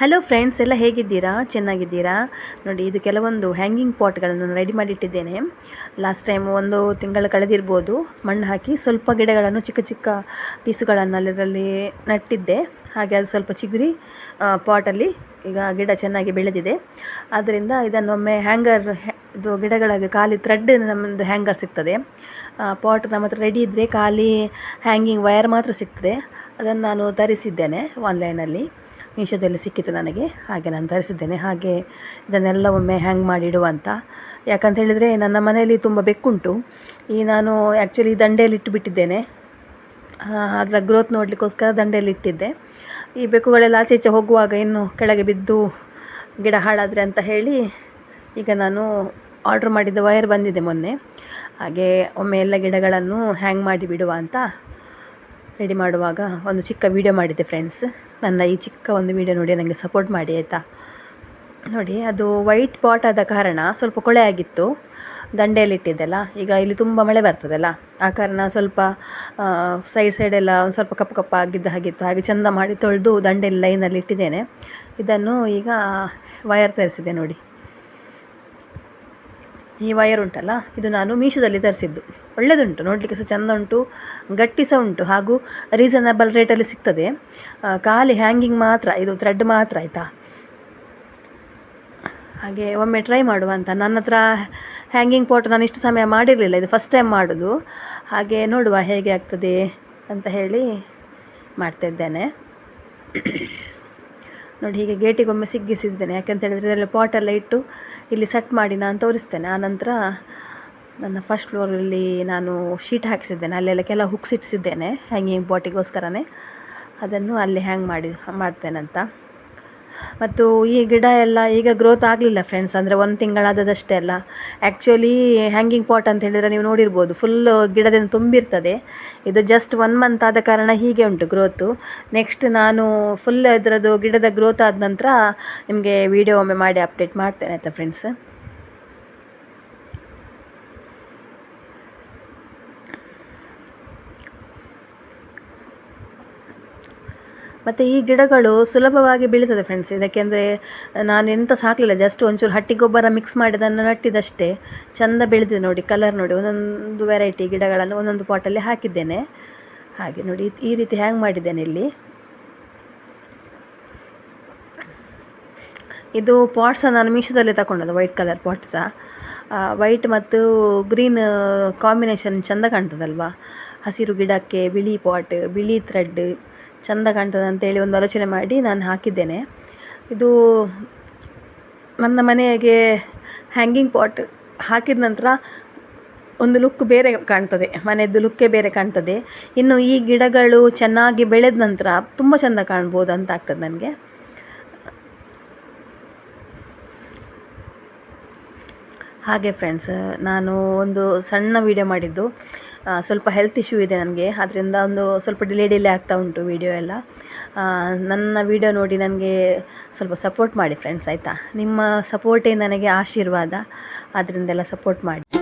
Hello friends ಎಲ್ಲ ಹೇಗಿದ್ದೀರಾ? ಚೆನ್ನಾಗಿದ್ದೀರಾ? ನೋಡಿ, ಇದು ಕೆಲವೊಂದು ಹ್ಯಾಂಗಿಂಗ್ ಪಾಟ್ಗಳನ್ನು ರೆಡಿ ಮಾಡಿಟ್ಟಿದ್ದೇನೆ. ಲಾಸ್ಟ್ ಟೈಮ್ ಒಂದು ತಿಂಗಳು ಕಳೆದಿರ್ಬೋದು. ಮಣ್ಣು ಹಾಕಿ ಸ್ವಲ್ಪ ಗಿಡಗಳನ್ನು ಚಿಕ್ಕ ಚಿಕ್ಕ ಪೀಸುಗಳನ್ನು ಅದರಲ್ಲಿ ನಟ್ಟಿದ್ದೆ. ಹಾಗೆ ಅದು ಸ್ವಲ್ಪ ಚಿಗುರಿ ಪಾಟಲ್ಲಿ ಈಗ ಗಿಡ ಚೆನ್ನಾಗಿ ಬೆಳೆದಿದೆ. ಆದ್ದರಿಂದ ಇದನ್ನೊಮ್ಮೆ ಹ್ಯಾಂಗರ್ ಇದು ಗಿಡಗಳಿಗೆ ಖಾಲಿ ಥ್ರೆಡ್ ನಮ್ಮದು ಹ್ಯಾಂಗರ್ ಸಿಗ್ತದೆ. ಪಾಟ್ ನಮ್ಮ ಹತ್ರ ರೆಡಿ ಇದ್ದರೆ ಖಾಲಿ ಹ್ಯಾಂಗಿಂಗ್ ವಯರ್ ಮಾತ್ರ ಸಿಗ್ತದೆ. ಅದನ್ನು ನಾನು ತರಿಸಿದ್ದೇನೆ ಆನ್ಲೈನಲ್ಲಿ ಮೀಶೋದಲ್ಲಿ ಸಿಕ್ಕಿತು ನನಗೆ. ಹಾಗೆ ನಾನು ತರಿಸಿದ್ದೇನೆ. ಹಾಗೆ ಇದನ್ನೆಲ್ಲ ಒಮ್ಮೆ ಹ್ಯಾಂಗ್ ಮಾಡಿಡುವ ಅಂತ. ಯಾಕಂತ ಹೇಳಿದರೆ ನನ್ನ ಮನೆಯಲ್ಲಿ ತುಂಬ ಬೆಕ್ಕುಂಟು. ಈ ನಾನು ಆ್ಯಕ್ಚುಲಿ ದಂಡೆಯಲ್ಲಿ ಇಟ್ಟುಬಿಟ್ಟಿದ್ದೇನೆ. ಅದರ ಗ್ರೋತ್ ನೋಡಲಿಕ್ಕೋಸ್ಕರ ದಂಡೆಯಲ್ಲಿ ಇಟ್ಟಿದ್ದೆ. ಈ ಬೆಕ್ಕುಗಳೆಲ್ಲ ಆಚೆ ಈಚೆ ಹೋಗುವಾಗ ಇನ್ನು ಕೆಳಗೆ ಬಿದ್ದು ಗಿಡ ಹಾಳಾದರೆ ಅಂತ ಹೇಳಿ ಈಗ ನಾನು ಆರ್ಡ್ರ್ ಮಾಡಿದ್ದ ವೈರ್ ಬಂದಿದೆ ಮೊನ್ನೆ. ಹಾಗೆ ಒಮ್ಮೆ ಎಲ್ಲ ಗಿಡಗಳನ್ನು ಹ್ಯಾಂಗ್ ಮಾಡಿ ಬಿಡುವ ಅಂತ ರೆಡಿ ಮಾಡುವಾಗ ಒಂದು ಚಿಕ್ಕ ವೀಡಿಯೋ ಮಾಡಿದ್ದೆ ಫ್ರೆಂಡ್ಸ್ ನನ್ನ ಈ ಚಿಕ್ಕ ಒಂದು ವೀಡಿಯೋ ನೋಡಿ ನನಗೆ ಸಪೋರ್ಟ್ ಮಾಡಿ, ಆಯಿತಾ? ನೋಡಿ, ಅದು ವೈಟ್ ಪಾಟ್ ಆದ ಕಾರಣ ಸ್ವಲ್ಪ ಕೊಳೆ ಆಗಿತ್ತು. ದಂಡೆಯಲ್ಲಿ ಇಟ್ಟಿದ್ದೆಲ್ಲ. ಈಗ ಇಲ್ಲಿ ತುಂಬ ಮಳೆ ಬರ್ತದಲ್ಲ. ಆ ಕಾರಣ ಸ್ವಲ್ಪ ಸೈಡ್ ಸೈಡೆಲ್ಲ ಒಂದು ಸ್ವಲ್ಪ ಕಪ್ಪು ಕಪ್ಪ ಆಗಿದ್ದ ಹಾಗಿತ್ತು. ಹಾಗೆ ಚೆಂದ ಮಾಡಿ ತೊಳೆದು ದಂಡೆಯಲ್ಲಿ ಲೈನಲ್ಲಿ ಇಟ್ಟಿದ್ದೇನೆ. ಇದನ್ನು ಈಗ ವಯರ್ ತರಿಸಿದೆ ನೋಡಿ. ಈ ವಯರ್ ಉಂಟಲ್ಲ, ಇದು ನಾನು ಮೀಶೋದಲ್ಲಿ ತರಿಸಿದ್ದು. ಒಳ್ಳೆಯದುಂಟು ನೋಡಲಿಕ್ಕೆ ಸಹ ಚೆಂದ ಉಂಟು ಗಟ್ಟಿ ಸಹ ಉಂಟು ಹಾಗೂ ರೀಸನಬಲ್ ರೇಟಲ್ಲಿ ಸಿಗ್ತದೆ ಖಾಲಿ ಹ್ಯಾಂಗಿಂಗ್ ಮಾತ್ರ, ಇದು ಥ್ರೆಡ್ ಮಾತ್ರ ಆಯಿತಾ? ಹಾಗೆ ಒಮ್ಮೆ ಟ್ರೈ ಮಾಡುವ ಅಂತ. ನನ್ನ ಹತ್ರ ಹ್ಯಾಂಗಿಂಗ್ ಪೋಟ್ ನಾನು ಇಷ್ಟು ಸಮಯ ಮಾಡಿರಲಿಲ್ಲ, ಇದು ಫಸ್ಟ್ ಟೈಮ್ ಮಾಡೋದು. ಹಾಗೆ ನೋಡುವ ಹೇಗೆ ಆಗ್ತದೆ ಅಂತ ಹೇಳಿ ಮಾಡ್ತಾಯಿದ್ದೇನೆ ನೋಡಿ ಹೀಗೆ ಗೇಟಿಗೊಮ್ಮೆ ಸಿಗ್ಗಿಸಿದ್ದೇನೆ. ಯಾಕೆಂತ ಹೇಳಿದರೆ ಇದರಲ್ಲಿ ಪಾಟೆಲ್ಲ ಇಟ್ಟು ಇಲ್ಲಿ ಸೆಟ್ ಮಾಡಿ ನಾನು ತೋರಿಸ್ತೇನೆ. ಆ ನಂತರ ನನ್ನ ಫಸ್ಟ್ ಫ್ಲೋರಲ್ಲಿ ನಾನು ಶೀಟ್ ಹಾಕಿಸಿದ್ದೇನೆ. ಅಲ್ಲೆಲ್ಲ ಕೆಲವು ಹುಕ್ಸ್ ಇಟ್ಟಿಸಿದ್ದೇನೆ ಹ್ಯಾಂಗಿಂಗ್ ಬಾಟಿಗೋಸ್ಕರನೇ ಅದನ್ನು ಅಲ್ಲಿ ಹ್ಯಾಂಗ್ ಮಾಡಿ, ಮಾಡ್ತೇನಂತ. ಮತ್ತು ಈ ಗಿಡ ಎಲ್ಲ ಈಗ ಗ್ರೋತ್ ಆಗಲಿಲ್ಲ ಫ್ರೆಂಡ್ಸ್ ಅಂದರೆ ಒಂದು ತಿಂಗಳಾದದಷ್ಟೇ ಅಲ್ಲ. ಆ್ಯಕ್ಚುಲಿ ಹ್ಯಾಂಗಿಂಗ್ ಪಾಟ್ ಅಂತ ಹೇಳಿದರೆ ನೀವು ನೋಡಿರ್ಬೋದು ಫುಲ್ ಗಿಡದಿಂದ ತುಂಬಿರ್ತದೆ. ಇದು ಜಸ್ಟ್ ಒನ್ ಮಂತ್ ಆದ ಕಾರಣ ಹೀಗೆ ಉಂಟು ಗ್ರೋತು ನೆಕ್ಸ್ಟ್ ನಾನು ಫುಲ್ ಇದರದ್ದು ಗಿಡದ ಗ್ರೋತ್ ಆದ ನಂತರ ನಿಮಗೆ ವಿಡಿಯೋ ಒಮ್ಮೆ ಮಾಡಿ ಅಪ್ಡೇಟ್ ಮಾಡ್ತೇನೆ ಆಯಿತಾ ಫ್ರೆಂಡ್ಸ್ ಮತ್ತು ಈ ಗಿಡಗಳು ಸುಲಭವಾಗಿ ಬೆಳೀತದೆ ಫ್ರೆಂಡ್ಸ್ ಇದಕ್ಕೆ ಅಂದರೆ ನಾನು ಎಂತ ಸಾಕಲಿಲ್ಲ ಜಸ್ಟ್ ಒಂಚೂರು ಹಟ್ಟಿ ಗೊಬ್ಬರ ಮಿಕ್ಸ್ ಮಾಡಿ ಅದನ್ನು ನಟ್ಟಿದಷ್ಟೇ ಚೆಂದ ಬೆಳೆದಿದೆ ನೋಡಿ ಕಲರ್ ನೋಡಿ. ಒಂದೊಂದು ವೆರೈಟಿ ಗಿಡಗಳನ್ನು ಒಂದೊಂದು ಪಾಟಲ್ಲಿ ಹಾಕಿದ್ದೇನೆ. ಹಾಗೆ ನೋಡಿ, ಈ ರೀತಿ ಹ್ಯಾಂಗ್ ಮಾಡಿದ್ದೇನೆ ಇಲ್ಲಿ. ಇದು ಪಾಟ್ಸ ನಾನು ಮೀಶೋದಲ್ಲೇ ತಗೊಂಡದ್ದು ವೈಟ್ ಕಲರ್ ಪಾಟ್ಸ ವೈಟ್ ಮತ್ತು ಗ್ರೀನ್ ಕಾಂಬಿನೇಷನ್ ಚೆಂದ ಕಾಣ್ತದಲ್ವಾ? ಹಸಿರು ಗಿಡಕ್ಕೆ ಬಿಳಿ ಪಾಟ್ ಬಿಳಿ ಥ್ರೆಡ್ ಚೆಂದ ಕಾಣ್ತದೆ ಅಂತೇಳಿ ಒಂದು ಆಲೋಚನೆ ಮಾಡಿ ನಾನು ಹಾಕಿದ್ದೇನೆ. ಇದು ನನ್ನ ಮನೆಗೆ ಹ್ಯಾಂಗಿಂಗ್ ಪಾಟ್ ಹಾಕಿದ ನಂತರ ಒಂದು ಲುಕ್ ಬೇರೆ ಕಾಣ್ತದೆ, ಮನೆಯದ್ದು ಲುಕ್ಕೇ ಬೇರೆ ಕಾಣ್ತದೆ. ಇನ್ನು ಈ ಗಿಡಗಳು ಚೆನ್ನಾಗಿ ಬೆಳೆದ ನಂತರ ತುಂಬ ಚೆಂದ ಕಾಣ್ಬೋದು ಅಂತ ಆಗ್ತದೆ ನನಗೆ. ಹಾಗೆ ಫ್ರೆಂಡ್ಸ್ ನಾನು ಒಂದು ಸಣ್ಣ ವೀಡಿಯೋ ಮಾಡಿದ್ದು. ಸ್ವಲ್ಪ ಹೆಲ್ತ್ ಇಶ್ಯೂ ಇದೆ ನನಗೆ. ಅದರಿಂದ ಒಂದು ಸ್ವಲ್ಪ ಡಿಲೇ ಡಿಲೇ ಆಗ್ತಾ ಉಂಟು ವೀಡಿಯೋ ಎಲ್ಲ. ನನ್ನ ವೀಡಿಯೋ ನೋಡಿ ನನಗೆ ಸ್ವಲ್ಪ ಸಪೋರ್ಟ್ ಮಾಡಿ ಫ್ರೆಂಡ್ಸ್ ಆಯಿತಾ? ನಿಮ್ಮ ಸಪೋರ್ಟೇ ನನಗೆ ಆಶೀರ್ವಾದ. ಅದರಿಂದೆಲ್ಲ ಸಪೋರ್ಟ್ ಮಾಡಿ.